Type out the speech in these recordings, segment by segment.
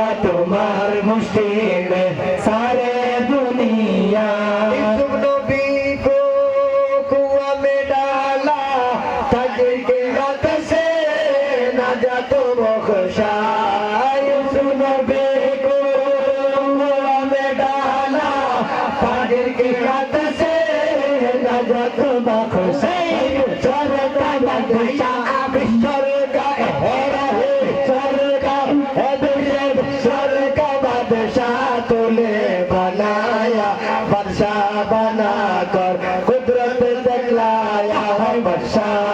আল্লাহ তোমার মুশকিল সারে দুনিয়া Jai Jai Jai Jai Jai Jai Jai Jai Jai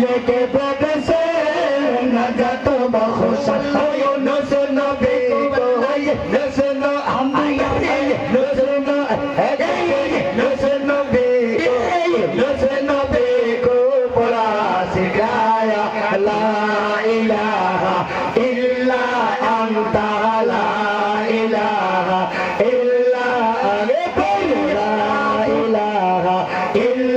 লেকে প্রবেশে ইল্লা আনতা লা ইলাহা ইল্লা ইল্লা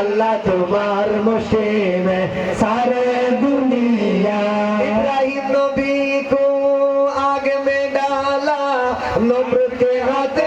আল্লাহ তোমার মুসিম সারে দুনিয়া ইব্রাহিম নবী কো আগ মে ডালা নব্র হাতে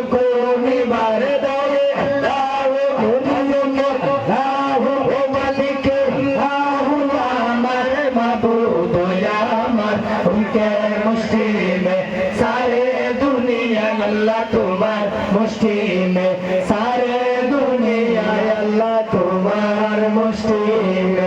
अल्लाह तुम्हार मुश्ती में सारे दुनिया अल्लाह तुम्हार मुश्ती में